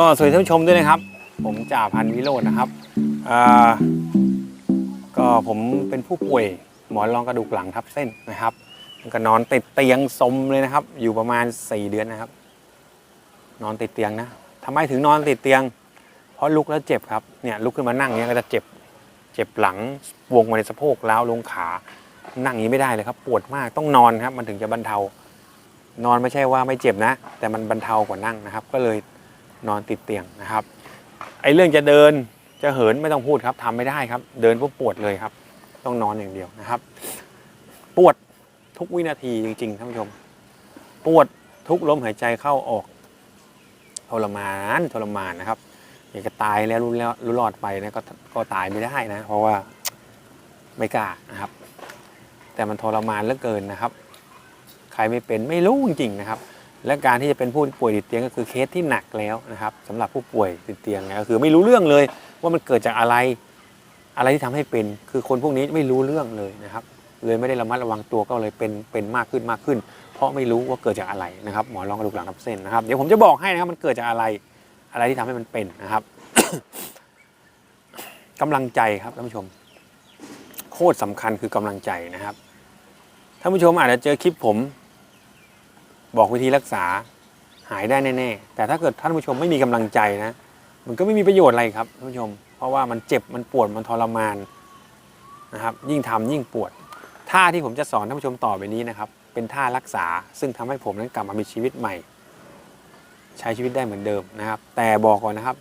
ก็สวัสดีท่านผู้ชมด้วยนะครับ ผมจ่าพันวิโรจน์นะครับอ่าก็ผมเป็นผู้ป่วยหมอนรองกระดูกหลังทับเส้นนะครับก็นอนติดเตียงสมเลยนะครับ อยู่ประมาณ 4 เดือนนะครับ นอนติดเตียงนะทำไมถึงนอนติดเตียง เพราะลุกแล้วเจ็บครับเนี่ยลุกขึ้นมานั่งเนี้ยก็จะเจ็บเจ็บหลังวงมาในสะโพกล้าวลงขานั่งอย่างนี้ไม่ได้เลยครับปวดมากต้องนอนครับมันถึงจะบรรเทานอนไม่ใช่ว่าไม่เจ็บนะ แต่มันบรรเทากว่านั่งนะครับ ก็เลย นอนติดเตียงนะครับ ไอ้เรื่องจะเดินจะเหินไม่ต้องพูดครับทำไม่ได้ครับ เดินปุ๊บปวดเลยครับ ต้องนอนอย่างเดียวนะครับ ปวดทุกวินาทีจริงๆท่านผู้ชม ปวดทุกลมหายใจเข้าออกทรมานทรมานนะครับอยากจะตายแล้วรู้แล้วรู้รอดไปนะก็ก็ตายไม่ได้นะ เพราะว่าไม่กล้านะครับ แต่มันทรมานเหลือเกินนะครับ ใครไม่เป็นไม่รู้จริงๆนะครับ และการที่จะเป็นผู้ป่วยติดเตียงก็คือเคสที่หนักแล้วนะครับสำหรับผู้ป่วยติดเตียงนะก็คือไม่รู้เรื่องเลยว่ามันเกิดจากอะไรอะไรที่ทำให้เป็น คือคนพวกนี้ไม่รู้เรื่องเลยนะครับ เลยไม่ได้ระมัดระวังตัวก็เลยเป็นเป็นมากขึ้นมากขึ้น เพราะไม่รู้ว่าเกิดจากอะไรนะครับหมอรองกระดูกหลังทับเส้นนะครับเดี๋ยวผมจะบอกให้นะครับมันเกิดจากอะไรอะไรที่ทำให้มันเป็นนะครับกำลังใจครับท่านผู้ชม โคตรสำคัญคือกำลังใจนะครับท่านผู้ชมอาจจะเจอคลิปผม บอกวิธีรักษาหายได้แน่ๆ แต่ถ้าเกิดท่านผู้ชมไม่มีกำลังใจนะ มันก็ไม่มีประโยชน์อะไรครับท่านผู้ชม เพราะว่ามันเจ็บมันปวดมันทรมานนะครับ ยิ่งทำยิ่งปวดท่าที่ผมจะสอนท่านผู้ชมต่อไปนี้นะครับ เป็นท่ารักษาซึ่งทำให้ผมนั้นกลับมามีชีวิตใหม่ ใช้ชีวิตได้เหมือนเดิมนะครับ แต่บอกก่อนนะครับ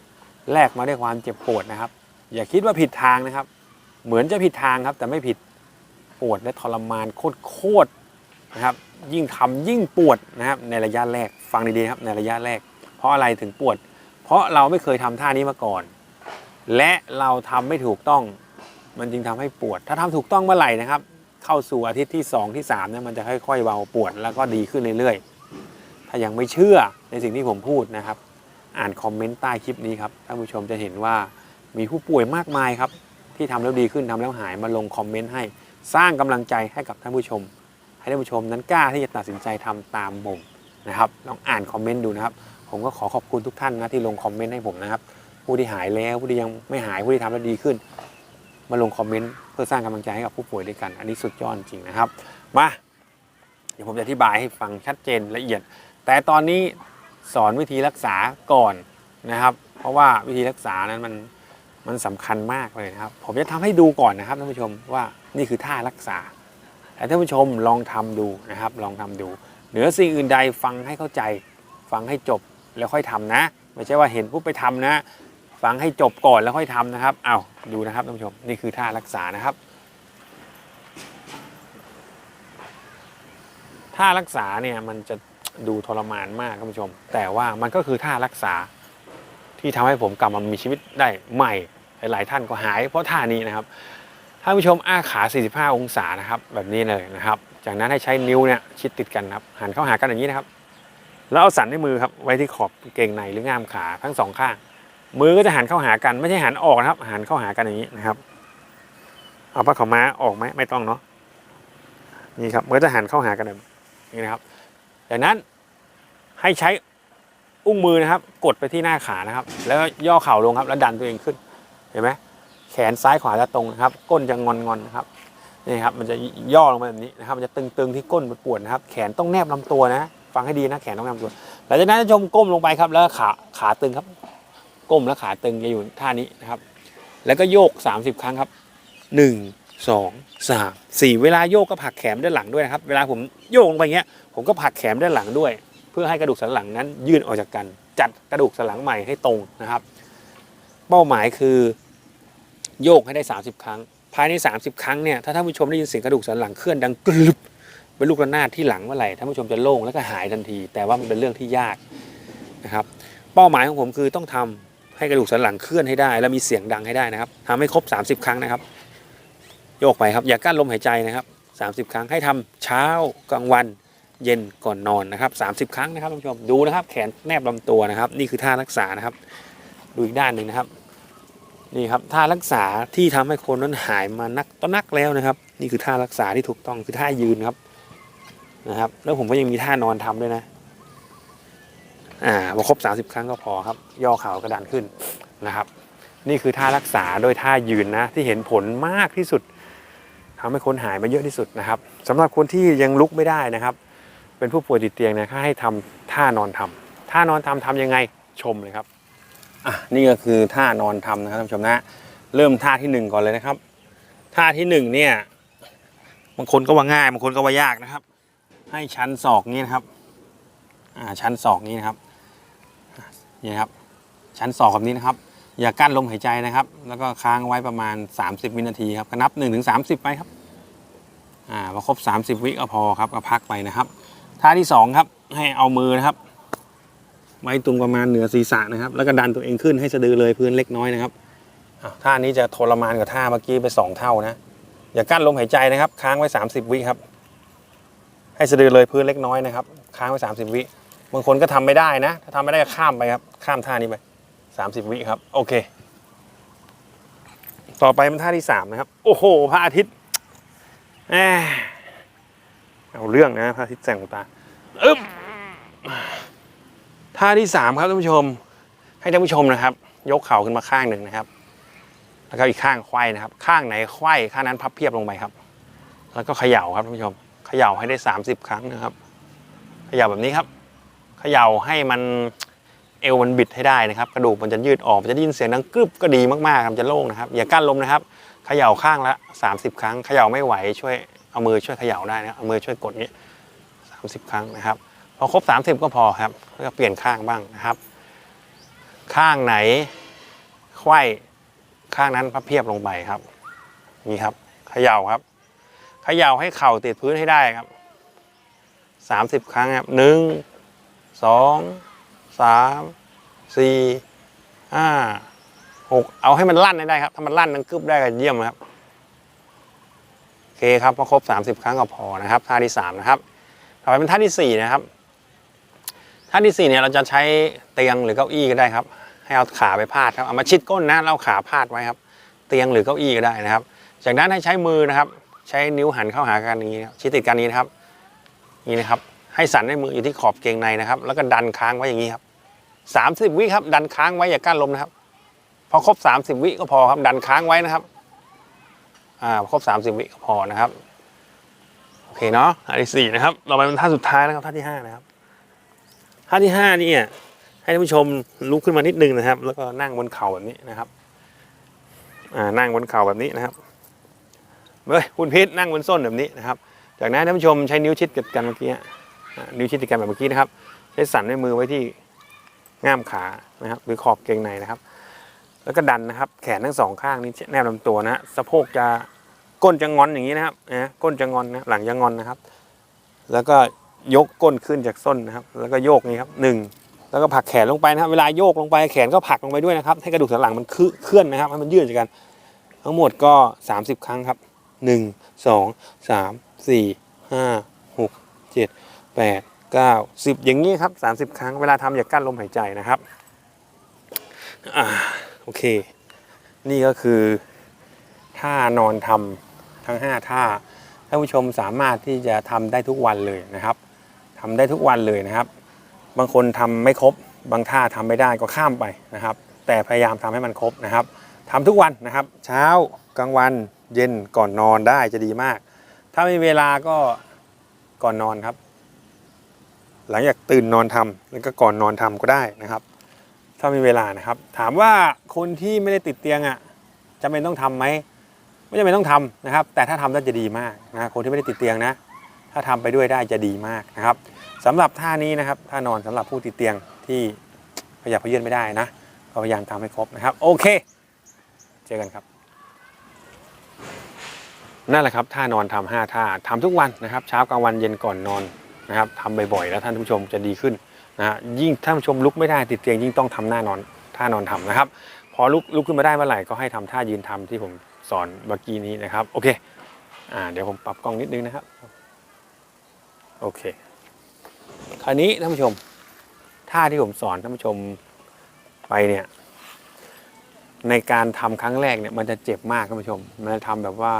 แลกมาด้วยความเจ็บปวดนะครับ อย่าคิดว่าผิดทางนะครับ เหมือนจะผิดทางครับ แต่ไม่ผิดปวดและทรมานโคตร นะครับยิ่งทำยิ่งปวดนะครับในระยะแรกฟังดีๆครับในระยะแรก เพราะอะไรถึงปวด เพราะเราไม่เคยทำท่านี้มาก่อน และเราทำไม่ถูกต้อง มันจึงทำให้ปวด ถ้าทำถูกต้องเมื่อไหร่นะครับ เข้าสู่อาทิตย์ที่ 2 ที่3เนี่ยมันจะค่อยๆเบาปวดแล้วก็ดีขึ้นเรื่อยๆ ถ้ายังไม่เชื่อในสิ่งที่ผมพูดนะครับ อ่านคอมเมนต์ใต้คลิปนี้ครับท่านผู้ชมจะเห็นว่ามีผู้ป่วยมากมายครับที่ทำแล้วดีขึ้นทำแล้วหายมาลงคอมเมนต์ให้สร้างกำลังใจให้กับท่านผู้ชม ให้ท่านผู้ชมนั้นกล้าที่จะตัดสินใจทำตามผมนะครับลองอ่านคอมเมนต์ดูนะครับ ผมก็ขอขอบคุณทุกท่านนะที่ลงคอมเมนต์ให้ผมนะครับ ผู้ที่หายแล้วผู้ที่ยังไม่หายผู้ที่ทำแล้วดีขึ้น มาลงคอมเมนต์เพื่อสร้างกำลังใจให้กับผู้ป่วยด้วยกัน อันนี้สุดยอดจริงนะครับ มาเดี๋ยวผมจะอธิบายให้ฟังชัดเจนละเอียด แต่ตอนนี้สอนวิธีรักษาก่อนนะครับ เพราะว่าวิธีรักษานั้นมันมันสำคัญมากเลยนะครับ ผมจะทำให้ดูก่อนนะครับท่านผู้ชมว่านี่คือท่ารักษา ท่านผู้ชมลองทำดูนะครับ ลองทำดู เหนือสิ่งอื่นใดฟังให้เข้าใจ ฟังให้จบแล้วค่อยทำนะ ไม่ใช่ว่าเห็นปุ๊บไปทำนะ ฟังให้จบก่อนแล้วค่อยทำนะครับเอาดูนะครับท่านผู้ชมนี่คือท่ารักษานะครับท่ารักษาเนี่ยมันจะดูทรมานมากท่านผู้ชม แต่ว่ามันก็คือท่ารักษาที่ทำให้ผมกลับมามีชีวิตได้ใหม่ หลายๆท่านก็หายเพราะท่านี้นะครับ ท่านผู้ชมอ้าขา 45 องศานะครับ แบบนี้เลยนะครับ จากนั้นให้ใช้นิ้วเนี่ยชิดติดกันครับ หันเข้าหากันอย่างนี้นะครับ แล้วเอาสันในมือครับไว้ที่ขอบเกงในหรือง่ามขาทั้งสองข้าง มือก็จะหันเข้าหากันไม่ใช่หันออกนะครับ หันเข้าหากันอย่างนี้นะครับเอาผ้าขาวม้าออกไหมไม่ต้องเนาะนี่ครับมือจะหันเข้าหากันแบบนี้นะครับจากนั้นให้ใช้อุ้งมือนะครับ กดไปที่หน้าขานะครับ แล้วย่อเข่าลงครับ แล้วดันตัวเองขึ้นเห็นไหม แขนซ้ายขวาจะตรงนะครับ ก้นจะงอนๆนนะครับนี่ครับมันจะย่อลงมาแบบนี้นะครับ มันจะตึงๆที่ก้นมันปวดนะครับ แขนต้องแนบลำตัวนะ ฟังให้ดีนะแขนต้องแนบลำตัวหลังจากนั้นท่านชมก้มลงไปครับ แล้วขาขาตึงครับ ก้มแล้วขาตึงจะอยู่ท่านี้นะครับ แล้วก็โยก 30 ครั้งครับ 1 2 3 4 เวลาโยกก็ผลักแขนด้านหลังด้วยนะครับ เวลาผมโยกลงไปเงี้ย ผมก็ผลักแขนด้านหลังด้วย เพื่อให้กระดูกสันหลังนั้น ยื่นออกจากกัน จัดกระดูกสันหลังใหม่ให้ตรงนะครับ เป้าหมายคือ โยกให้ได้ 30 ครั้ง ภายใน 30 ครั้งเนี่ยถ้าท่านผู้ชมได้ยินเสียงกระดูกสันหลังเคลื่อนดังกรึบเป็นลูกระนาดที่หลังเมื่อไหร่ท่านผู้ชมจะโล่งแล้วก็หายทันที แต่ว่ามันเป็นเรื่องที่ยากนะครับเป้าหมายของผมคือต้องทำให้กระดูกสันหลังเคลื่อนให้ได้ แล้วมีเสียงดังให้ได้นะครับทำให้ครบ 30 ครั้งนะครับ โยกไปครับอย่ากั้นลมหายใจนะครับ 30 ครั้งให้ทำเช้ากลางวันเย็นก่อนนอนนะครับ 30 ครั้งนะครับท่านผู้ชมดูนะครับ แขนแนบลำตัวนะครับ นี่คือท่ารักษานะครับ ดูอีกด้านหนึ่งนะครับ นี่ครับท่ารักษาที่ทำให้คนนั้นหายมานักต้อนักแล้วนะครับ นี่คือท่ารักษาที่ถูกต้องคือท่ายืนครับนะครับ แล้วผมก็ยังมีท่านอนทำด้วยนะ อ่าพอครบ30ครั้งก็พอครับ ย่อเข่ากระดานขึ้นนะครับ นี่คือท่ารักษาโดยท่ายืนนะที่เห็นผลมากที่สุดทำให้คนหายมาเยอะที่สุดนะครับสำหรับคนที่ยังลุกไม่ได้นะครับ เป็นผู้ป่วยติดเตียงนะให้ทำท่านอนทำท่านอนทำทำยังไงชมเลยครับ อะนี่ก็คือท่านอนทำนะครับท่านผู้ชมนะ เริ่มท่าที่หนึ่งก่อนเลยนะครับ ท่าที่หนึ่งเนี่ยบางคนก็ว่าง่ายบางคนก็ว่ายากนะครับ ให้ชั้นศอกนี้นะครับ อ่าชั้นศอกนี้นะครับนี่นะครับ ชั้นศอกแบบนี้นะครับ อย่ากั้นลมหายใจนะครับ แล้วก็ค้างไว้ประมาณ 30 วินาทีครับก็นับ1นถึงสาไปครับอ่าพอครบ 30 วิก็พอครับก็พักไปนะครับ ท่าที่สองครับให้เอามือนะครับ ไว้ตรงประมาณเหนือศีรษะนะครับ แล้วก็ดันตัวเองขึ้นให้สะดือเลยพื้นเล็กน้อยนะครับท่านี้จะทรมานกว่าท่าเมื่อกี้ไปสองเท่านะ อย่ากั้นลมหายใจนะครับ ค้างไว้ 30 วิครับ ให้สะดือเลยพื้นเล็กน้อยนะครับ ค้างไว้ 30 วิบางคนก็ทำไม่ได้นะ ถ้าทำไม่ได้ก็ข้ามไปครับ ข้ามท่านี้ไป 30 วิครับ โอเค ต่อไปเป็นท่าที่ 3 นะครับ โอ้โหพระอาทิตย์แหมเอาเรื่องนะพระอาทิตย์แสงตาอึ๊บ ท่าที่3ครับท่านผู้ชม ให้ท่านผู้ชมนะครับ ยกเข่าขึ้นมาข้างหนึ่งนะครับ แล้วก็อีกข้างไขว้นะครับ ข้างไหนไขว้ข้างนั้นพับเพียบลงไปครับ แล้วก็เขย่าครับท่านผู้ชม เขย่าให้ได้ 30 ครั้งนะครับ เขย่าแบบนี้ครับ เขย่าให้มันเอวมันบิดให้ได้นะครับ กระดูกมันจะยืดออกมันจะได้ยินเสียงดังกรึบก็ดีมากๆครับมันจะโล่งนะครับ อย่ากั้นลมนะครับ เขย่าข้างละ 30 ครั้ง เขย่าไม่ไหวช่วยเอามือช่วยเขย่าได้นะเอามือช่วยกดนี้30 ครั้งนะครับ พอครบ 30 ก็พอครับก็เปลี่ยนข้างบ้างนะครับ ข้างไหนไขว้ข้างนั้นพับเพียบลงไปครับนี่ครับเขย่าครับเขย่าให้เข่าติดพื้นให้ได้ครับ 30 ครั้งครับหนึ่งสองสามสี่ห้าหกเอาให้มันลั่นให้ได้ครับ ถ้ามันลั่นนังกึบได้ก็เยี่ยมครับโอเคครับพอครบ 30 ครั้งก็พอนะครับ ท่าที่ 3 นะครับ ต่อไปเป็นท่าที่ 4 นะครับ ท่าที่ 4 เนี่ยเราจะใช้เตียงหรือเก้าอี้ก็ได้ครับ ให้เอาขาไปพาดครับเอามาชิดก้นนะเอาขาพาดไว้ครับ เตียงหรือเก้าอี้ก็ได้นะครับ จากนั้นให้ใช้มือนะครับ ใช้นิ้วหันเข้าหากันอย่างนี้ชิดติดกันนี้นะครับนี่นะครับ ให้สั่นให้มืออยู่ที่ขอบเกงในนะครับ แล้วก็ดันค้างไว้อย่างนี้ครับสามสิบวิครับ ดันค้างไว้อย่ากั้นลมนะครับ พอครบสามสิบวิก็พอครับ ดันค้างไว้นะครับอ่าครบสามสิบวิก็พอนะครับโอเคเนาะท่าที่สี่นะครับต่อไปเป็นท่าสุดท้ายนะครับท่าที่ห้านะครับ ท่าที่ห้านี่อะให้ท่านผู้ชมลุกขึ้นมานิดนึงนะครับ แล้วก็นั่งบนเข่าแบบนี้นะครับอ่านั่งบนเข่าแบบนี้นะครับเฮ้ยคุณพิษนั่งบนส้นแบบนี้นะครับ จากนั้นท่านผู้ชมใช้นิ้วชิดกันเมื่อกี้นิ้วชิดติดกันแบบเมื่อกี้นะครับ ใช้สั่นด้วยมือไว้ที่ง่ามขานะครับ หรือขอบเกงในนะครับ แล้วก็ดันนะครับ แขนทั้งสองข้างนี้แนบลำตัวนะฮะสะโพกจะก้นจะงอนอย่างนี้นะครับนะก้นจะงอนนะหลังจะงอนนะครับ แล้วก็ ยกก้นขึ้นจากส้นนะครับ แล้วก็โยกนี้ครับหนึ่งแล้วก็ผลักแขนลงไปนะครับ เวลาโยกลงไปแขนก็ผลักลงไปด้วยนะครับ ให้กระดูกสันหลังมันเคลื่อนนะครับให้มันยืดจากกัน ทั้งหมดก็ 30 ครั้งครับ 1 2 3 4 5 6 7 8 9 10 อย่างนี้ครับ 30 ครั้งเวลาทำอย่ากั้นลมหายใจนะครับอโอเค นี่ก็คือท่านอนทำทั้ง 5 ท่าท่านผู้ชมสามารถที่จะทำได้ทุกวันเลยนะครับ ทำได้ทุกวันเลยนะครับ บางคนทำไม่ครบ บางท่าทำไม่ได้ก็ข้ามไปนะครับ แต่พยายามทำให้มันครบนะครับทำทุกวันนะครับ เช้ากลางวันเย็นก่อนนอนได้จะดีมาก ถ้าไม่มีเวลาก็ก่อนนอนครับ หลังจากตื่นนอนทำแล้วก็ก่อนนอนทำก็ได้นะครับ ถ้ามีเวลานะครับ ถามว่าคนที่ไม่ได้ติดเตียงอะจำเป็นต้องทำไหมไม่จำเป็นต้องทำนะครับ แต่ถ้าทำได้จะดีมากนะคนที่ไม่ได้ติดเตียงนะ ถ้าทำไปด้วยได้จะดีมากนะครับสำหรับท่านี้นะครับท่านอนสำหรับผู้ติดเตียงที่ขยับเขยื้อนไม่ได้นะก็พยายามทำให้ครบนะครับ โอเค เจอกันครับนั่นแหละครับท่านอนทำห้าท่าทำทุกวันนะครับ เช้ากลางวันเย็นก่อนนอนนะครับทำบ่อยๆ แล้วท่านผู้ชมจะดีขึ้นนะฮะยิ่งท่านผู้ชมลุกไม่ได้ติดเตียงยิ่งต้องทำหน้านอนท่านอนทำนะครับ พอลุกลุกขึ้นมาได้เมื่อไหร่ก็ให้ทำท่ายืนทำที่ผมสอนเมื่อกี้นี้นะครับ โอเคอ่าเดี๋ยวผมปรับกล้องนิดนึงนะครับ โอเค คราวนี้ท่านผู้ชมท่าที่ผมสอนท่านผู้ชมไปเนี่ยในการทำครั้งแรกเนี่ยมันจะเจ็บมากท่านผู้ชม มันจะทำแบบว่า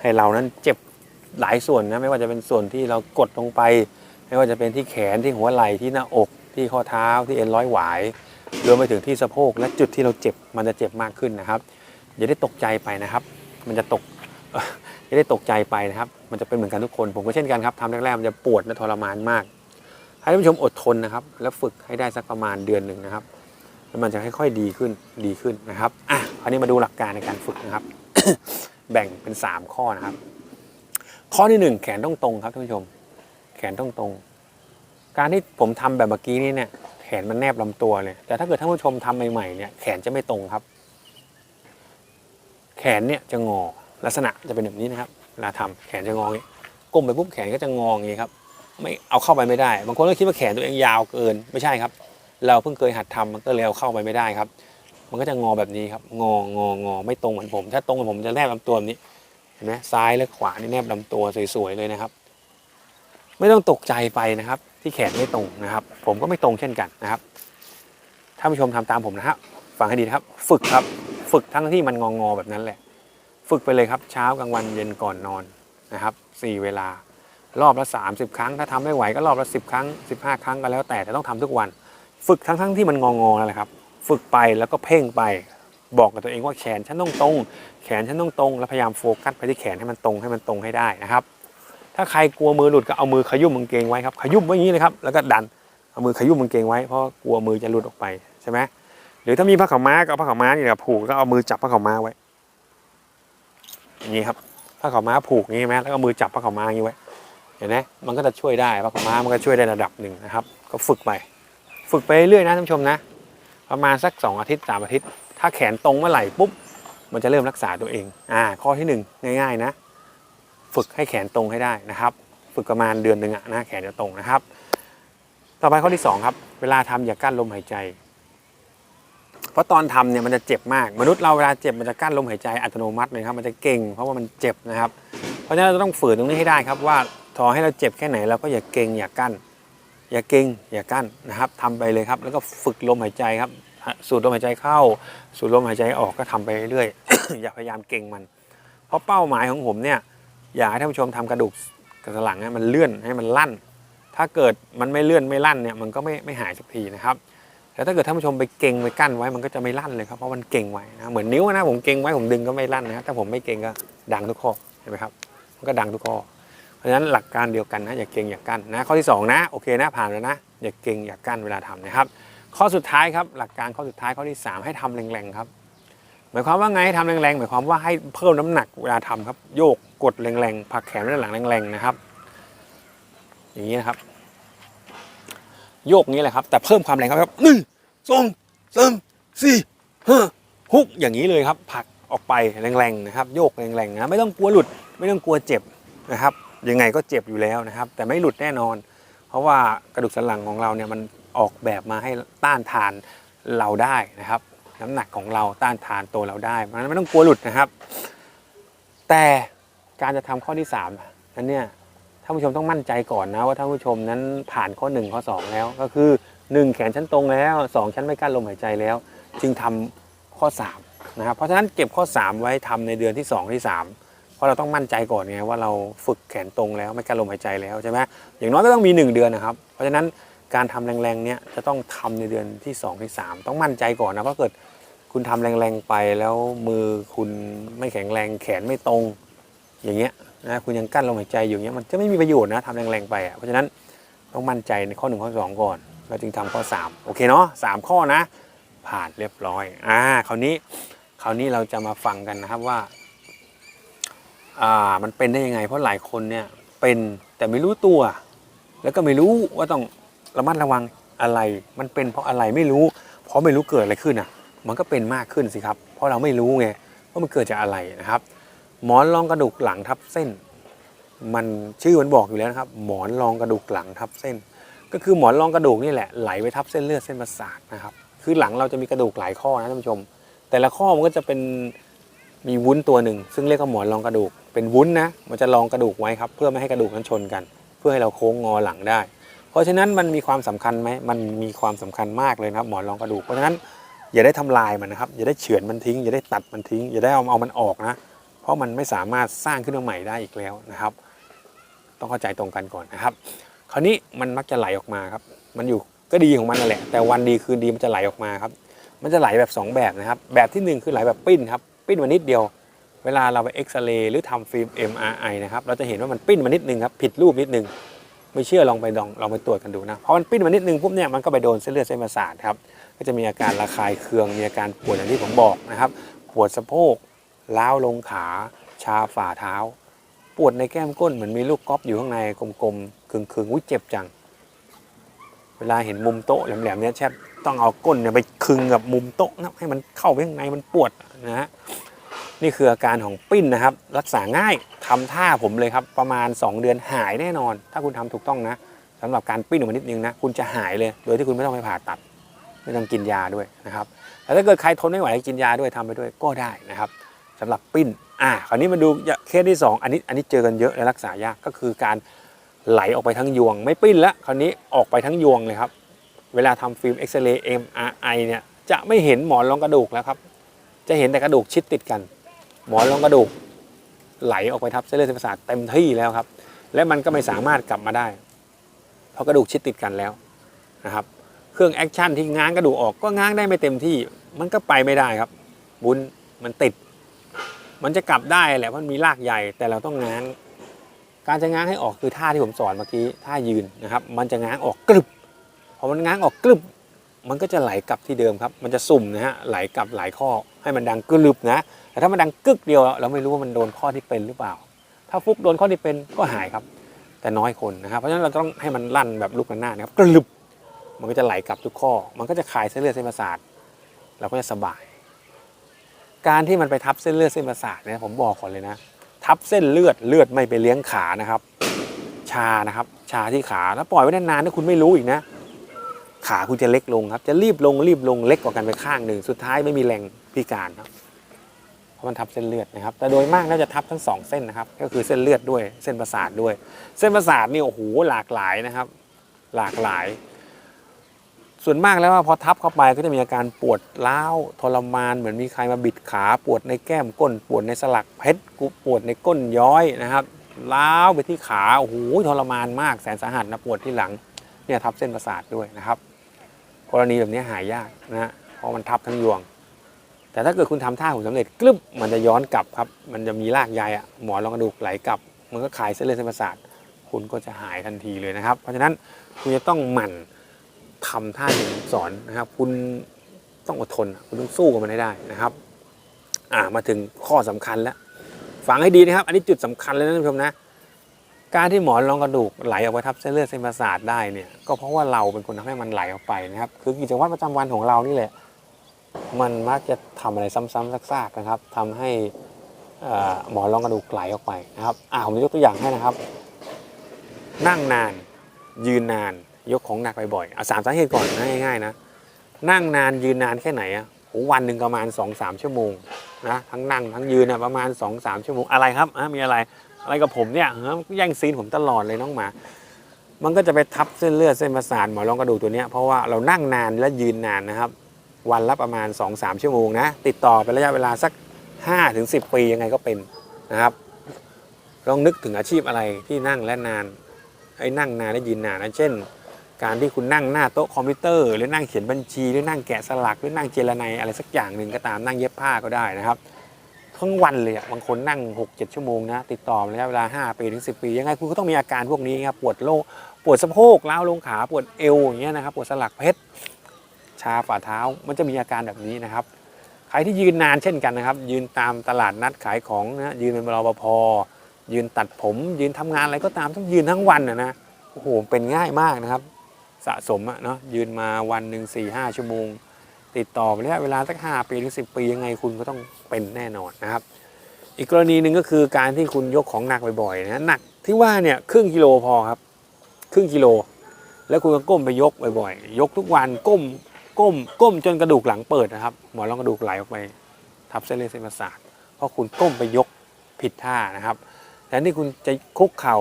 ให้เรานั้นเจ็บหลายส่วนนะไม่ว่าจะเป็นส่วนที่เรากดลงไป ไม่ว่าจะเป็นที่แขนที่หัวไหล่ที่หน้าอกที่ข้อเท้าที่เอ็นร้อยหวายรวมไปถึงที่สะโพกและจุดที่เราเจ็บมันจะเจ็บมากขึ้นนะครับอย่าได้ตกใจไปนะครับ มันจะตก อย่ได้ตกใจไปนะครับ มันจะเป็นเหมือนกันทุกคน ผมก็เช่นกันครับทำแรกๆมันจะปวดและทรมานมาก ให้ท่านผู้ชมอดทนนะครับ แล้วฝึกให้ได้สักประมาณเดือนหนึ่งนะครับแล้วมันจะค่อยๆดีขึ้นดีขึ้นนะครับอะคราวนี้มาดูหลักการในการฝึกนะครับ แบ่งเป็น 3 ข้อนะครับ ข้อที่ 1 แขนต้องตรงครับท่านผู้ชม แขนต้องตรง การที่ผมทำแบบเมื่อกี้นี้เนี่ยแขนมันแนบลำตัวเลยแต่ถ้าเกิดท่านผู้ชมทำใหม่ๆเนี่ยแขนจะไม่ตรงครับ แขนเนี่ยจะงอ ลักษณะจะเป็นแบบนี้นะครับเวลาทำแขนจะงออย่างนี้ก้มไปปุ๊บแขนก็จะงออย่างนี้ครับไม่เอาเข้าไปไม่ได้ บางคนก็คิดว่าแขนตัวเองยาวเกินไม่ใช่ครับ เราเพิ่งเคยหัดทำมันก็เลยเอาเข้าไปไม่ได้ครับ มันก็จะงอแบบนี้ครับงององอไม่ตรงเหมือนผม ถ้าตรงเหมือนผมจะแนบลำตัวแบบนี้เห็นไหมซ้ายและขวานี่แนบลำตัวสวยๆเลยนะครับ ไม่ต้องตกใจไปนะครับ ที่แขนไม่ตรงนะครับ ผมก็ไม่ตรงเช่นกันนะครับท่านผู้ชมทำตามผมนะครับฟังให้ดีนะครับ ฝึกครับ ฝึกทั้งที่มันงองอแบบนั้นแหละ ฝึกไปเลยครับ เช้ากลางวันเย็นก่อนนอนนะครับสี่เวลารอบละ 30 ครั้ง ถ้าทำไม่ไหวก็รอบละ 10 ครั้ง 15 ครั้งก็แล้วแต่แต่ต้องทำทุกวัน ฝึกทั้งทั้งๆที่มันงองๆนั่นแหละครับ ฝึกไปแล้วก็เพ่งไปบอกกับตัวเองว่าแขนฉันต้องตรง แขนฉันต้องตรงแล้วพยายามโฟกัสไปที่แขนให้มันตรงให้มันตรงให้ได้นะครับ ถ้าใครกลัวมือหลุดก็เอามือขยุ่มกางเกงไว้ครับขยุ่มไว้อย่างนี้เลยครับแล้วก็ดันเอามือขยุ่มกางเกงไว้เพราะกลัวมือจะหลุดออกไปใช่ไหมหรือถ้ามีผ้าขาวม้าก็เอาผ้าขาวม้านี่แหละผูกก็เอามือจับผ้าขาวม้าไว้ อย่างนี้ครับผ้าขาวม้าผูกอย่างนี้ไหมแล้วก็มือจับผ้าขาวม้าอย่างนี้ไว้เห็นไหมมันก็จะช่วยได้ผ้าขาวม้ามันก็ช่วยได้ระดับหนึ่งนะครับ ก็ฝึกไป ฝึกไปเรื่อยๆนะท่านผู้ชมนะ ประมาณสักสองอาทิตย์สามอาทิตย์ ถ้าแขนตรงเมื่อไหร่ปุ๊บมันจะเริ่มรักษาตัวเองอ่าข้อที่หนึ่งง่ายๆนะ ฝึกให้แขนตรงให้ได้นะครับ ฝึกประมาณเดือนหนึ่งอะนะแขนจะตรงนะครับ ต่อไปข้อที่สองครับ เวลาทำอย่ากั้นลมหายใจ เพราะตอนทำเนี่ยมันจะเจ็บมาก มนุษย์เราเวลาเจ็บมันจะกั้นลมหายใจอัตโนมัติเลยครับมันจะเก่งเพราะว่ามันเจ็บนะครับ เพราะฉะนั้นเราต้องฝืนตรงนี้ให้ได้ครับว่าต่อให้เราเจ็บแค่ไหนเราก็อย่าเก่งอย่ากั้น อย่าเก่งอย่ากั้นนะครับทำไปเลยครับ แล้วก็ฝึกลมหายใจครับ สูดลมหายใจเข้า สูดลมหายใจออกก็ทำไปเรื่อยๆอย่าพยายามเก่งมัน เพราะเป้าหมายของผมเนี่ยอยากให้ท่านผู้ชมทำกระดูกกระสนหลังให้มันเลื่อนให้มันลั่น ถ้าเกิดมันไม่เลื่อนไม่ลั่นเนี่ยมันก็ไม่ไม่หายสักทีนะครับ แต่ถ้าเกิดท่านผู้ชมไปเก่งไปกั้นไว้มันก็จะไม่ลั่นเลยครับเพราะมันเก่งไว้นะเหมือนนิ้วนะผมเก่งไว้ผมดึงก็ไม่ลั่นนะครับถ้าผมไม่เก่งก็ดังทุกข้อเห็นไหมครับมันก็ดังทุกข้อ เพราะฉะนั้นหลักการเดียวกันนะอย่าเก่งอย่ากั้นนะข้อที่สองนะโอเคนะผ่านแล้วนะอย่าเก่งอย่ากั้นเวลาทำนะครับ ข้อสุดท้ายครับหลักการข้อสุดท้ายข้อที่สามให้ทำแรงๆครับหมายความว่าไงให้ทำแรงๆหมายความว่าให้เพิ่มน้ำหนักเวลาทำครับโยกกดแรงๆผักแขนด้านหลังแรงๆนะครับ อย่างนี้นะครับ โยกนี้แหละครับแต่เพิ่มความแรงครับหนึ่งสองสามสี่ห้าหกอย่างนี้เลยครับผลักออกไปแรงๆนะครับ โยกแรงๆนะไม่ต้องกลัวหลุด ไม่ต้องกลัวเจ็บนะครับ ยังไงก็เจ็บอยู่แล้วนะครับ แต่ไม่หลุดแน่นอน เพราะว่ากระดูกสันหลังของเราเนี่ยมันออกแบบมาให้ต้านทานเราได้นะครับ น้ำหนักของเราต้านทานตัวเราได้เพราะฉะนั้นไม่ต้องกลัวหลุดนะครับ แต่การจะทำข้อที่3นั้นเนี่ย ท่านผู้ชมต้องมั่นใจก่อนนะว่าท่านผู้ชมนั้นผ่านข้อ 1 ข้อ 2 แล้ว ก็คือ 1 แขนชั้นตรงแล้ว 2 ชั้นไม่กั้นลมหายใจแล้ว จึงทำข้อ3นะครับเพราะฉะนั้นเก็บข้อ 3 ไว้ทำในเดือนที่ 2 ที่ 3 เพราะเราต้องมั่นใจก่อนไงว่าเราฝึกแขนตรงแล้วไม่กั้นลมหายใจแล้วใช่ไหมอย่างน้อยก็ต้องมี 1 เดือนนะครับ เพราะฉะนั้นการทำแรงๆเนี่ยจะต้องทำในเดือนที่2ที่3 ต้องมั่นใจก่อนนะเพราะเกิดคุณทำแรงๆไปแล้วมือคุณไม่แข็งแรงแขนไม่ตรงอย่างเงี้ย นะคุณยังกั้นลมหายใจอยู่เงี้ยมันจะไม่มีประโยชน์นะทำแรงๆไปอะเพราะฉะนั้นต้องมั่นใจในข้อหนึ่งข้อสองก่อน เราจึงทำข้อ 3 โอเคเนาะสามข้อนะ ผ่านเรียบร้อยอ่าคราวนี้คราวนี้เราจะมาฟังกันนะครับว่าอ่ามันเป็นได้ยังไง เพราะหลายคนเนี่ยเป็นแต่ไม่รู้ตัว แล้วก็ไม่รู้ว่าต้องระมัดระวังอะไร มันเป็นเพราะอะไรไม่รู้ เพราะไม่รู้เกิดอะไรขึ้นอะ มันก็เป็นมากขึ้นสิครับ เพราะเราไม่รู้ไงว่ามันเกิดจากอะไรนะครับ หมอนรองกระดูกหลังทับเส้น มันชื่อมันบอกอยู่แล้วนะครับ หมอนรองกระดูกหลังทับเส้น ก็คือหมอนรองกระดูกนี่แหละไหลไปทับเส้นเลือดเส้นประสาทนะครับ คือหลังเราจะมีกระดูกหลายข้อนะท่านผู้ชม แต่ละข้อมันก็จะเป็นมีวุ้นตัวหนึ่ง ซึ่งเรียกว่าหมอนรองกระดูก เป็นวุ้นนะ มันจะรองกระดูกไว้ครับ เพื่อไม่ให้กระดูกนั้นชนกัน เพื่อให้เราโค้งงอหลังได้ เพราะฉะนั้นมันมีความสำคัญไหมมันมีความสำคัญมากเลยนะครับ หมอนรองกระดูก เพราะฉะนั้นอย่าได้ทำลายมันนะครับ อย่าได้เฉือนมันทิ้ง อย่าได้ตัดมันทิ้ง อย่าได้เอาเอามันออกนะ เพราะมันไม่สามารถสร้างขึ้นมาใหม่ได้อีกแล้วนะครับ ต้องเข้าใจตรงกันก่อนนะครับ คราวนี้มันมักจะไหลออกมาครับ มันอยู่ก็ดีของมันนั่นแหละ แต่วันดีคืนดีมันจะไหลออกมาครับ มันจะไหลแบบ 2 แบบนะครับ แบบทีหนึ่1 คือไหลแบบปิ้นครับ ปิ้นมานิดเดียว เวลาเราไปเอ็กซเรย์หรือทำฟิล์ม MRI นะครับ เราจะเห็นว่ามันปิ้นมานิดนึงครับ ผิดรูปนิดนึง ไม่เชื่อลองไปลองลองไปตรวจกันดูนะ เพราะมันปิ้นมานิดนึงปุ๊บเนี่ยมันก็ไปโดนเส้นเลือดเส้นประสาทครับ ก็จะมีอาการระคายเคือง มีอาการปวดอย่างที่ผมบอกนะครับ ปวดสะโพก ล้าวลงขา ชาฝ่าเท้า ปวดในแก้มก้นเหมือนมีลูกก๊อฟอยู่ข้างในกลมๆคึงๆอุ้ยเจ็บจัง เวลาเห็นมุมโต๊ะแหลมๆเนี่ยแชบต้องเอาก้นเนี่ยไปคึงกับมุมโต๊ะนะให้มันเข้าไปข้างในมันปวดนะฮะนี่คืออาการของปิ้นนะครับ รักษาง่ายทำท่าผมเลยครับ ประมาณ 2 เดือนหายแน่นอน ถ้าคุณทำถูกต้องนะสำหรับการปิ้นออกมานิดนึงนะคุณจะหายเลย โดยที่คุณไม่ต้องไปผ่าตัดไม่ต้องกินยาด้วยนะครับแต่ถ้าเกิดใครทนไม่ไหวกินยาด้วยทำไปด้วยก็ได้นะครับ สำหรับปิ้นอ่าคราวนี้มาดูเคสที่สองอันนี้อันนี้เจอกันเยอะและรักษายากก็คือการไหลออกไปทั้งยวง ไม่ปิ้นแล้วคราวนี้ออกไปทั้งยวงเลยครับ เวลาทำฟิล์มเอ็กซเรย์ MRI เนี่ยจะไม่เห็นหมอนรองกระดูกแล้วครับ จะเห็นแต่กระดูกชิดติดกัน หมอนรองกระดูก ไหลออกไปทับเส้นเลือดเส้นประสาทเต็มที่แล้วครับ และมันก็ไม่สามารถกลับมาได้ เพราะกระดูกชิดติดกันแล้วนะครับ เครื่องแอคชั่นที่ง้างกระดูกออกก็ง้างได้ไม่เต็มที่ มันก็ไปไม่ได้ครับ บุญมันติด มันจะกลับได้แหละเพราะมันมีรากใหญ่แต่เราต้องง้าง การจะง้างให้ออกคือท่าที่ผมสอนเมื่อกี้ท่ายืนนะครับ มันจะง้างออกกรึบพอมันง้างออกกรึบมันก็จะไหลกลับที่เดิมครับ มันจะสุ่มนะฮะไหลกลับหลายข้อให้มันดังกรึบนะแต่ถ้ามันดังกึกเดียวเราไม่รู้ว่ามันโดนข้อที่เป็นหรือเปล่า ถ้าฟุกโดนข้อที่เป็นก็หายครับ แต่น้อยคนนะครับ เพราะฉะนั้นเราต้องให้มันลั่นแบบลูกระนาดนะครับกรึบมันก็จะไหลกลับทุกข้อ มันก็จะคลายเส้นเลือดเส้นประสาทเราก็จะสบาย การที่มันไปทับเส้นเลือดเส้นประสาทเนี่ยผมบอกก่อนเลยนะ ทับเส้นเลือดเลือดไม่ไปเลี้ยงขานะครับ ชานะครับ ชาที่ขาแล้วปล่อยไว้นานๆถ้าคุณไม่รู้อีกนะ ขาคุณจะเล็กลงครับ จะรีบลงรีบลงเล็กกว่ากันไปข้างหนึ่งสุดท้ายไม่มีแรงพิการครับเพราะมันทับเส้นเลือดนะครับ แต่โดยมากน่าจะทับทั้งสองเส้นนะครับ ก็คือเส้นเลือดด้วยเส้นประสาทด้วย เส้นประสาทนี่โอ้โหหลากหลายนะครับ หลากหลาย ส่วนมากแล้วว่าพอทับเข้าไปก็จะมีอาการปวดร้าวทรมานเหมือนมีใครมาบิดขาปวดในแก้มก้น ปวดในสลักเพชรกูปวดในก้นย้อยนะครับร้าวไปที่ขาโอ้โหทรมานมากแสนสาหัสนะปวดที่หลังเนี่ยทับเส้นประสาทด้วยนะครับ กรณีแบบนี้หายยากนะฮะเพราะมันทับทั้งยวง แต่ถ้าเกิดคุณทำท่าหุ่นสำเร็จกลึบมันจะย้อนกลับครับ มันจะมีรากใยอะหมอนรองกระดูกไหลกลับ มันก็คลายเส้นเลือดเส้นประสาทคุณก็จะหายทันทีเลยนะครับ เพราะฉะนั้นคุณจะต้องหมั่น ทำท่าที่ผมสอนนะครับ คุณต้องอดทน คุณต้องสู้กับมันให้ได้นะครับอ่ามาถึงข้อสำคัญแล้วฟังให้ดีนะครับ อันนี้จุดสำคัญเลยนะท่านผู้ชมนะ การที่หมอนรองกระดูกไหลออกไปทับเส้นเลือดเส้นประสาทได้เนี่ย ก็เพราะว่าเราเป็นคนทำให้มันไหลออกไปนะครับ คือกิจวัตรประจำวันของเรานี่แหละ มันมักจะทำอะไรซ้ำๆซากๆนะครับทำให้อ่อหมอนรองกระดูกไหลออกไปนะครับ อ่าผมยกตัวอย่างให้นะครับ นั่งนาน ยืนนาน ยกของหนักบ่อยๆเอาสามสาเหตุก่อนนะง่ายๆนะนั่งนานยืนนานแค่ไหนอะโหวันหนึ่งประมาณ2อสามชั่วโมงนะทั้งนั่งทั้งยืนอะประมาณ2อสามชั่วโมงอะไรครับอะมีอะไรอะไรกับผมเนี่ยฮะแย่งซีนผมตลอดเลยน้องหมา มันก็จะไปทับเส้นเลือดเส้นประสาทหมอนรองกระดูกตัวเนี้ยเพราะว่าเรานั่งนานและยืนนานนะครับ วันละประมาณ2อสามชั่วโมงนะติดต่อเป็นระยะเวลาสัก5ถึง10 ปียังไงก็เป็นนะครับลองนึกถึงอาชีพอะไรที่นั่งและนานไอ้นั่งนานและยืนนานนะเช่น การที่คุณนั่งหน้าโต๊ะคอมพิวเตอร์หรือนั่งเขียนบัญชีหรือนั่งแกะสลักหรือนั่งเจรไนอะไรสักอย่างหนึ่งก็ตามนั่งเย็บผ้าก็ได้นะครับทั้งวันเลยอะบางคนนั่ง 6-7 ชั่วโมงนะติดต่อระยะเวลา 5 ปีถึง 10 ปี ยังไงคุณก็ต้องมีอาการพวกนี้ครับปวดโลกปวดสะโพกล้าวลงขาปวดเอวอย่างเงี้ยนะครับปวดสลักเพชรชาฝ่าเท้ามันจะมีอาการแบบนี้นะครับใครที่ยืนนานเช่นกันนะครับ ยืนตามตลาดนัดขายของนะยืนเป็นรปภยืนตัดผม ยืนทำงานอะไรก็ตามต้องยืนทั้งวันนะนะโอ้โหเป็นง่ายมากนะครับ สะสมอะเนาะยืนมาวันหนึ่งสี่ห้าชั่วโมง ติดต่อไประยะเวลาสักห้าปีถึงสิปียังไงคุณก็ต้องเป็นแน่นอนนะครับ อีกกรณีหนึ่งก็คือการที่คุณยกของหนักบ่อยๆนะหนักที่ว่าเนี่ยครึ่งกิโลพอครับ ครึ่งกิโล แล้วคุณก็ก้มไปยกบ่อยๆยกทุกวันก้มก้มก้มจนกระดูกหลังเปิดนะครับ หมอนรองกระดูกไหลออกไป ทับเส้นเลือดเส้นประสาทเพราะคุณก้มไปยกผิดท่านะครับแทนที่คุณจะคุกเข่า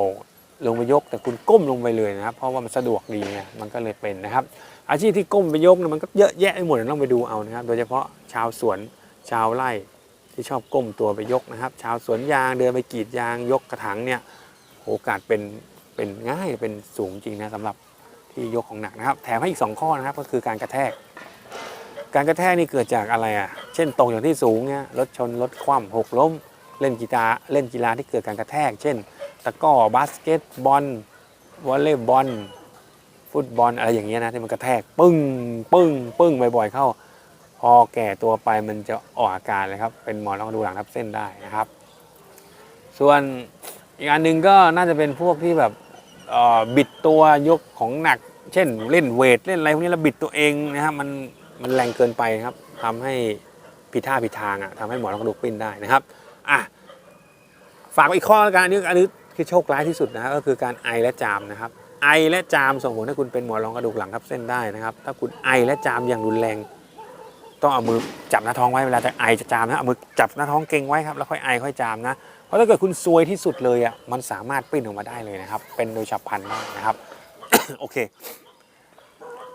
ลงไปยก แต่คุณก้มลงไปเลยนะครับ เพราะว่ามันสะดวกดีไงมันก็เลยเป็นนะครับ อาชีพที่ก้มไปยกเนี่ยมันก็เยอะแยะไปหมดต้องไปดูเอานะครับ โดยเฉพาะชาวสวนชาวไร่ที่ชอบก้มตัวไปยกนะครับ ชาวสวนยางเดินไปกรีดยางยกกระถางเนี่ยโอกาสเป็นเป็นง่ายเป็นสูงจริงนะสำหรับที่ยกของหนักนะครับ แถมให้อีก 2 ข้อนะครับก็คือการกระแทก การกระแทกนี่เกิดจากอะไรอะเช่นตกอย่างที่สูงเนี่ยรถชนรถคว่ำหกล้ม เล่นกีฬาเล่นกีฬาที่เกิดการกระแทก เช่น ตะก้อบาสเกตบอลวอลเลย์บอลฟุตบอลอะไรอย่างเงี้ยนะที่มันกระแทกปึ้งปึ้งปึ้งบ่อยๆเข้า พอแก่ตัวไปมันจะออกอาการเลยครับ เป็นหมอนรองกระดูกหลังทับเส้นได้นะครับ ส่วนอีกอันหนึ่งก็น่าจะเป็นพวกที่แบบบิดตัวยกของหนัก เช่นเล่นเวทเล่นอะไรพวกนี้แล้วบิดตัวเองนะครับมันมันแรงเกินไปครับทำให้ผิดท่าผิดทางอะทำให้หมอนรองกระดูกปิ้นได้นะครับอะฝากอีกข้อแล้วกันอันนี้อันนี้ คือโชคร้ายที่สุดนะก็คือการไอและจามนะครับ ไอและจามส่งผลให้คุณเป็นหมอนรองกระดูกหลังทับเส้นได้นะครับ ถ้าคุณไอและจามอย่างรุนแรง ต้องเอามือจับหน้าท้องไว้เวลาจะไอจะจามนะเอามือจับหน้าท้องเก่งไว้ครับแล้วค่อยไอค่อยจามนะเพราะถ้าเกิดคุณซวยที่สุดเลยอะมันสามารถปิ้นออกมาได้เลยนะครับ เป็นโดยฉับพลันได้นะครับโอเค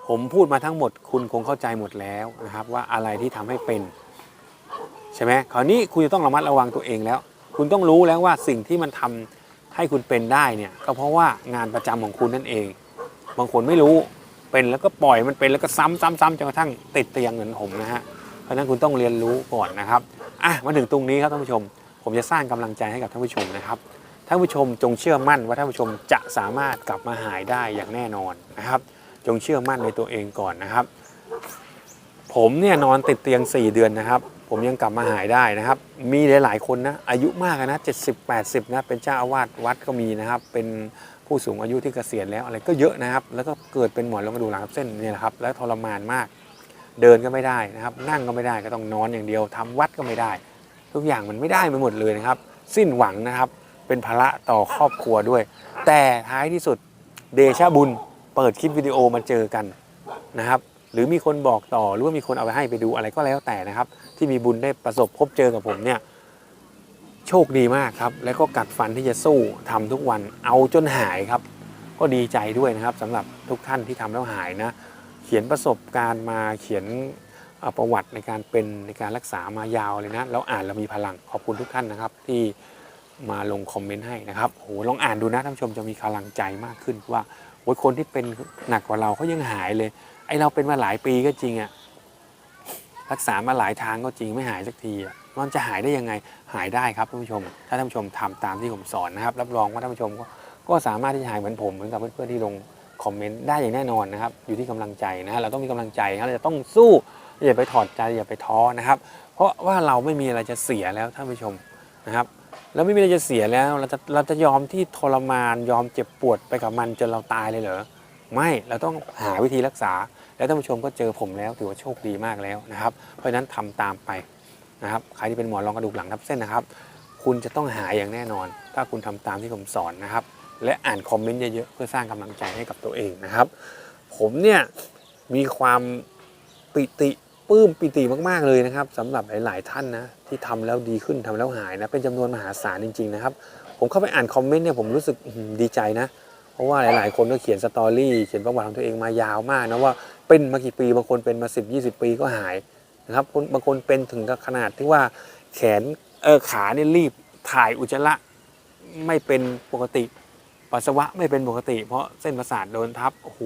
ผมพูดมาทั้งหมด คุณคงเข้าใจหมดแล้วนะครับ ว่าอะไรที่ทำให้เป็นใช่ไหมคราวนี้คุณจะต้องระมัดระวังตัวเองแล้ว คุณต้องรู้แล้วว่าสิ่งที่มันทำ ให้คุณเป็นได้เนี่ยก็เพราะว่างานประจำของคุณนั่นเอง บางคนไม่รู้เป็นแล้วก็ปล่อยมันเป็นแล้วก็ซ้ำซ้ำซ้ำจนกระทั่งติดเตียงเหมือนผมนะฮะเพราะนั้นคุณต้องเรียนรู้ก่อนนะครับอะมาถึงตรงนี้ครับท่านผู้ชม ผมจะสร้างกำลังใจให้กับท่านผู้ชมนะครับท่านผู้ชมจงเชื่อมั่นว่าท่านผู้ชมจะสามารถกลับมาหายได้อย่างแน่นอนนะครับ จงเชื่อมั่นในตัวเองก่อนนะครับ ผมเนี่ยนอนติดเตียง 4 เดือนนะครับ ผมยังกลับมาหายได้นะครับ มีหลายๆคนนะอายุมากนะ70 80นะเป็นเจ้าอาวาสวัดก็มีนะครับ เป็นผู้สูงอายุที่เกษียณแล้วอะไรก็เยอะนะครับ แล้วก็เกิดเป็นหมอนรองกระดูกหลังทับเส้นนี่ยนะครับแล้วทรมานมากเดินก็ไม่ได้นะครับ นั่งก็ไม่ได้ก็ต้องนอนอย่างเดียวทำวัดก็ไม่ได้ ทุกอย่างมันไม่ได้ไปหมดเลยนะครับ สิ้นหวังนะครับเป็นภาระต่อครอบครัวด้วย แต่ท้ายที่สุดเดชะบุญเปิดคลิปวิดีโอมาเจอกันนะครับ หรือมีคนบอกต่อหรือว่ามีคนเอาไปให้ไปดูอะไรก็แล้วแต่นะครับ ที่มีบุญได้ประสบพบเจอกับผมเนี่ยโชคดีมากครับ แล้วก็กัดฟันที่จะสู้ทำทุกวันเอาจนหายครับ ก็ดีใจด้วยนะครับสำหรับทุกท่านที่ทำแล้วหายนะ เขียนประสบการณ์มาเขียนประวัติในการเป็นในการรักษามายาวเลยนะแล้วอ่านแล้วมีพลังขอบคุณทุกท่านนะครับ ที่มาลงคอมเมนต์ให้นะครับโหลองอ่านดูนะท่านผู้ชมจะมีกำลังใจมากขึ้นว่าโอ้ยคนที่เป็นหนักกว่าเราเขายังหายเลย ไอเราเป็นมาหลายปีก็จริงอะรักษามาหลายทางก็จริงไม่หายสักทีอะมันจะหายได้ยังไงหายได้ครับท่านผู้ชม ถ้าท่านผู้ชมทำตามที่ผมสอนนะครับ รับรองว่าท่านผู้ชมก็ก็สามารถที่จะหายเหมือนผมเหมือนกับเพื่อนๆที่ลงคอมเมนต์ได้อย่างแน่นอนนะครับ อยู่ที่กำลังใจนะฮะเราต้องมีกำลังใจนะเราจะต้องสู้อย่าไปถอดใจอย่าไปท้อนะครับ เพราะว่าเราไม่มีอะไรจะเสียแล้วท่านผู้ชมนะครับแล้วไม่มีอะไรจะเสียแล้วเราจะเราจะยอมที่ทรมานยอมเจ็บปวดไปกับมันจนเราตายเลยเหรอไม่เราต้องหาวิธีรักษา แล้วท่านผู้ชมก็เจอผมแล้วถือว่าโชคดีมากแล้วนะครับ เพราะฉะนั้นทำตามไปนะครับใครที่เป็นหมอนรองกระดูกหลังทับเส้นนะครับ คุณจะต้องหายอย่างแน่นอน ถ้าคุณทำตามที่ผมสอนนะครับ และอ่านคอมเมนต์เยอะๆเพื่อสร้างกำลังใจให้กับตัวเองนะครับ ผมเนี่ยมีความปิติปลื้มปิติมากๆเลยนะครับสำหรับหลาย ๆ ท่านนะที่ทำแล้วดีขึ้นทำแล้วหายนะเป็นจำนวนมหาศาลจริง ๆ นะครับ ผมเข้าไปอ่านคอมเมนต์เนี่ยผมรู้สึกดีใจนะ เพราะว่าหลาย ๆ คนก็เขียนสตอรี่เขียนประวัติของตัวเองมายาวมากนะว่าเป็นมากี่ปีบางคนเป็นมา 10 20 ปีก็หายนะครับบางคนเป็นถึงกับขนาดที่ว่าแขนเออขาเนี่ยรีบถ่ายอุจจาระไม่เป็นปกติ ปัสสาวะไม่เป็นปกติ เพราะเส้นประสาทโดนทับโอ้โห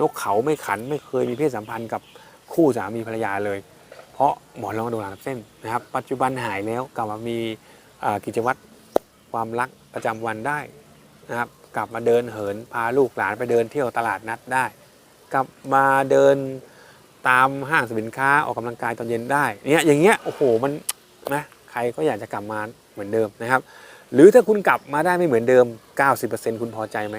นกเขาไม่ขันไม่เคยมีเพศสัมพันธ์กับคู่สามีภรรยาเลย เพราะหมอนรองกระดูกหลังเส้นนะครับ ปัจจุบันหายแล้วกลับมามีกิจวัตรความรักประจำวันได้นะครับ กลับมาเดินเหินพาลูกหลานไปเดินเที่ยวตลาดนัดได้ กลับมาเดินตามห้างสินค้าออกกำลังกายตอนเย็นได้เนี่ยอย่างเงี้ยโอ้โหมันนะใครก็อยากจะกลับมาเหมือนเดิมนะครับ หรือถ้าคุณกลับมาได้ไม่เหมือนเดิม 90%คุณพอใจไหม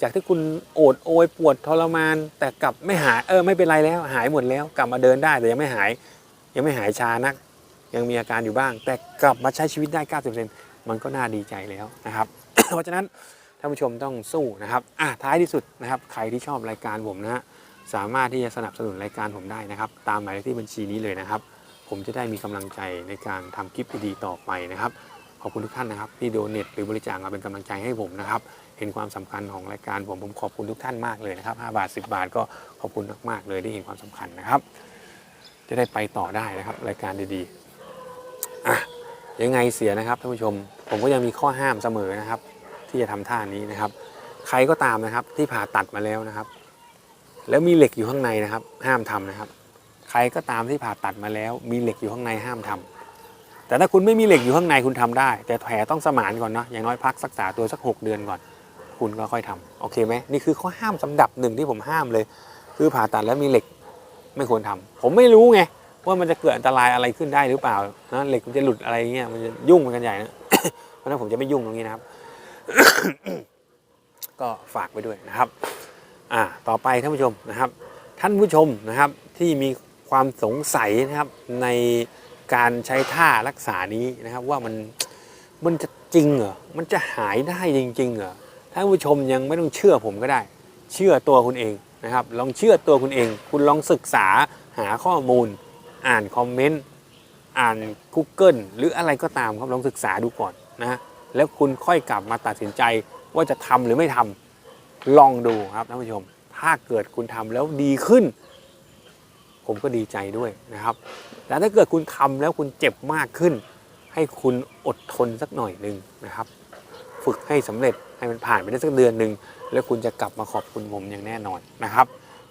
จากที่คุณโอดโอยปวดทรมาน แต่กลับไม่หายเออไม่เป็นไรแล้ว หายหมดแล้ว กลับมาเดินได้แต่ยังไม่หาย ยังไม่หายชานัก ยังมีอาการอยู่บ้าง แต่กลับมาใช้ชีวิตได้ 90%มันก็น่าดีใจแล้วนะครับ เพราะฉะนั้น ท่านผู้ชมต้องสู้นะครับอะท้ายที่สุดนะครับ ใครที่ชอบรายการผมนะฮะสามารถที่จะสนับสนุนรายการผมได้นะครับ ตามหมายเลขที่บัญชีนี้เลยนะครับ ผมจะได้มีกำลังใจในการทำคลิปดีๆต่อไปนะครับ ขอบคุณทุกท่านนะครับที่โดเนทหรือบริจาคมาเป็นกำลังใจให้ผมนะครับ เห็นความสำคัญของรายการผมผมขอบคุณทุกท่านมากเลยนะครับ5บาท 10 บาทก็ขอบคุณมากๆเลยที่เห็นความสำคัญนะครับ จะได้ไปต่อได้นะครับรายการดีๆอะยังไงเสียนะครับท่านผู้ชม ผมก็ยังมีข้อห้ามเสมอนะครับ ที่จะทำท่านี้นะครับ ใครก็ตามนะครับที่ผ่าตัดมาแล้วนะครับ แล้วมีเหล็กอยู่ข้างในนะครับ ห้ามทำนะครับ ใครก็ตามที่ผ่าตัดมาแล้ว มีเหล็กอยู่ข้างในห้ามทำแต่ถ้าคุณไม่มีเหล็กอยู่ข้างในคุณทำได้ แต่แผลต้องสมานก่อนเนาะอย่างน้อยพักรักษาตัวสักหกเดือนก่อน คุณก็ค่อยทำโอเคไหมนี่คือข้อห้ามสำดับหนึ่งที่ผมห้ามเลย คือผ่าตัดแล้วมีเหล็กไม่ควรทำผมไม่รู้ไงว่ามันจะเกิดอันตรายอะไรขึ้นได้หรือเปล่านะเหล็กมันจะหลุดอะไรเงี้ยมันจะยุ่งไปกันใหญ่นะเพราะฉะนั้นผมจะไม่ยุ่งตรงนี้นะครับ ก็ฝากไว้ด้วยนะครับ อ่า ต่อไปท่านผู้ชมนะครับ ท่านผู้ชมนะครับที่มีความสงสัยนะครับในการใช้ท่ารักษานี้นะครับ ว่ามันมันจะจริงเหรอ มันจะหายได้จริงๆเหรอ ท่านผู้ชมยังไม่ต้องเชื่อผมก็ได้ เชื่อตัวคุณเองนะครับ ลองเชื่อตัวคุณเอง คุณลองศึกษาหาข้อมูล อ่านคอมเมนต์ อ่าน Google หรืออะไรก็ตามครับ ลองศึกษาดูก่อนนะ แล้วคุณค่อยกลับมาตัดสินใจว่าจะทำหรือไม่ทำลองดูครับท่านผู้ชม ถ้าเกิดคุณทำแล้วดีขึ้น ผมก็ดีใจด้วยนะครับ แต่ถ้าเกิดคุณทำแล้วคุณเจ็บมากขึ้น ให้คุณอดทนสักหน่อยหนึ่งนะครับ ฝึกให้สำเร็จให้มันผ่านไปได้สักเดือนหนึ่งแล้วคุณจะกลับมาขอบคุณผมอย่างแน่นอนนะครับ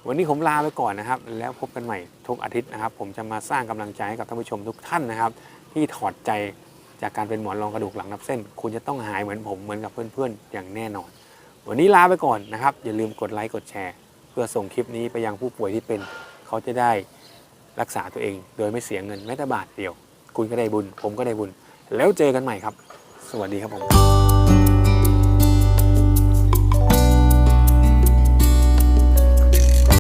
วันนี้ผมลาไปก่อนนะครับ แล้วพบกันใหม่ทุกอาทิตย์นะครับ ผมจะมาสร้างกำลังใจให้กับท่านผู้ชมทุกท่านนะครับ ที่ถอดใจ จากการเป็นหมอนรองกระดูกหลังนับเส้น คุณจะต้องหายเหมือนผมเหมือนกับเพื่อนๆ อย่างแน่นอน วันนี้ลาไปก่อนนะครับ อย่าลืมกดไลค์กดแชร์ เพื่อส่งคลิปนี้ไปยังผู้ป่วยที่เป็น เขาจะได้รักษาตัวเอง โดยไม่เสียเงินแม้แต่บาทเดียว คุณก็ได้บุญ ผมก็ได้บุญ แล้วเจอกันใหม่ครับ สวัสดีครับผม